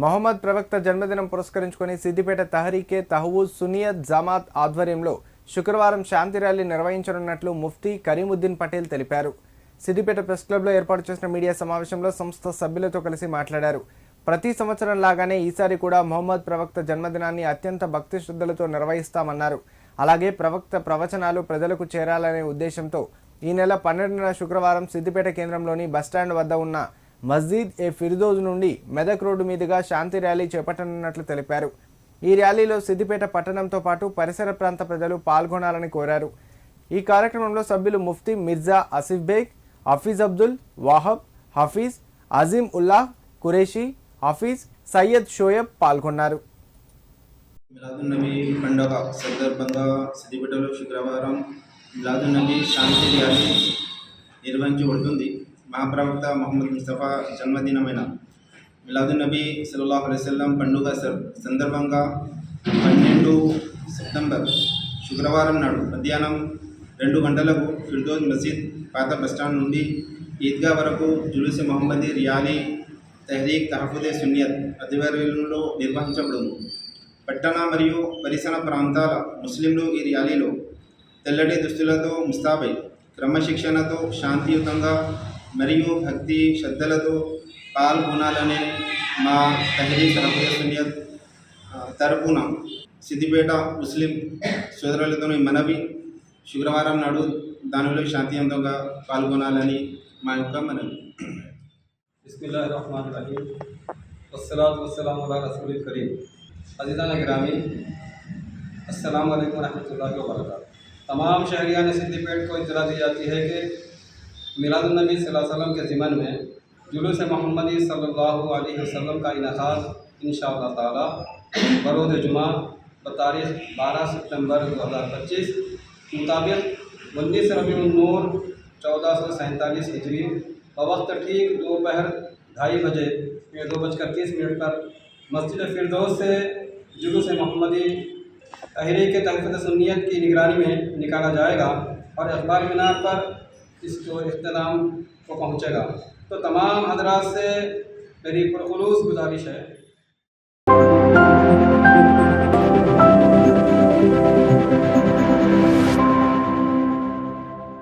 మహమ్మద్ ప్రవక్త జన్మదినం పురస్కరించుకొని సిద్దిపేట తహరీకే తహవూజ్ సునియత్ జమాత్ ఆధ్వర్యంలో శుక్రవారం శాంతి ర్యాలీ నిర్వహించనున్నట్లు ముఫ్తీ కరీముద్దీన్ పటేల్ తెలిపారు. సిద్దిపేట ప్రెస్ క్లబ్లో ఏర్పాటు చేసిన మీడియా సమావేశంలో సంస్థ సభ్యులతో కలిసి మాట్లాడారు. ప్రతి సంవత్సరం లాగానే ఈసారి కూడా మొహమ్మద్ ప్రవక్త జన్మదినాన్ని అత్యంత భక్తి శ్రద్ధలతో నిర్వహిస్తామన్నారు. అలాగే ప్రవక్త ప్రవచనాలు ప్రజలకు చేరాలనే ఉద్దేశంతో ఈ నెల పన్నెండున శుక్రవారం సిద్దిపేట కేంద్రంలోని బస్టాండ్ వద్ద ఉన్న మస్జీద్ ఏ ఫిర్దోజ్ నుండి మెదక్ రోడ్డు మీదుగా శాంతి ర్యాలీ చేపట్టనున్నట్లు తెలిపారు. ఈ ర్యాలీలో సిద్దిపేట పట్టణంతో పాటు పరిసర ప్రాంత ప్రజలు పాల్గొనాలని కోరారు. ఈ కార్యక్రమంలో సభ్యులు ముఫ్తీ మిర్జా ఆసిఫ్ బేగ్ హఫీజ్ అబ్దుల్ వాహబ్ హఫీజ్ అజీం ఉల్లాహ్ కురేషి హఫీజ్ సయ్యద్ షోయబ్ పాల్గొన్నారు. మిలాదున్నబీ పండుగ సందర్భంగా సిద్దిపేటలో శుక్రవారం మిలాదున్నబీ శాంతి ర్యాలీ నిర్వహించబడుతుంది. మహాప్రవక్త మహమ్మద్ ముస్తఫా జన్మదినమైన మిలాదున్నబీ సల్లాహు అలైవల్లం పండుగ సందర్భంగా పన్నెండు సెప్టెంబర్ శుక్రవారం నాడు మధ్యాహ్నం రెండు గంటలకు ఫిర్దోజ్ మసీద్ పాత బస్టాండ్ నుండి ఈద్గా వరకు జులూస్ మహమ్మదీ రియాలీ తెహ్రీక్ తహఫుదే సున్నియత్ ఆధ్వర్యంలో నిర్వహించబడును. పట్టణ మరియు పరిసర ప్రాంతాల ముస్లింలు ఈ ర్యాలీలో తెల్లటి దుస్తులతో ముస్తాబై క్రమశిక్షణతో శాంతియుతంగా مریو بھکتی شدا لتو کال گنال ماںت ترگن سدھ بیٹا مسلم سود منوی شکروارہ ناڑو دان شانتی کال گنالی مائو کا منوی اللہ وسلام و رسم القریم فضی گرامی السلام علیکم و رحمۃ اللہ وبرکاتہ تمام شہریان صدی پیٹ کو اطلاع دی جاتی ہے کہ میلاد النبی صلی اللہ علیہ وسلم کے ضمن میں جلوس محمدی صلی اللہ علیہ وسلم کا انعقاد ان شاء اللہ تعالیٰ برود جمعہ بتاریخ بارہ ستمبر دو ہزار پچیس مطابق انیس ربیع النور چودہ سو سینتالیس ہجری بوقت ٹھیک دوپہر ڈھائی بجے یا دو بج کر تیس منٹ پر مسجد فردوس سے جلوس محمدی تحریک تحفظ سنیت کی نگرانی میں نکالا جائے گا اور اخبار مینار پر اس جو اختتام کو پہنچے گا۔ تو تمام حضرات سے میری پرخلوص گزارش ہے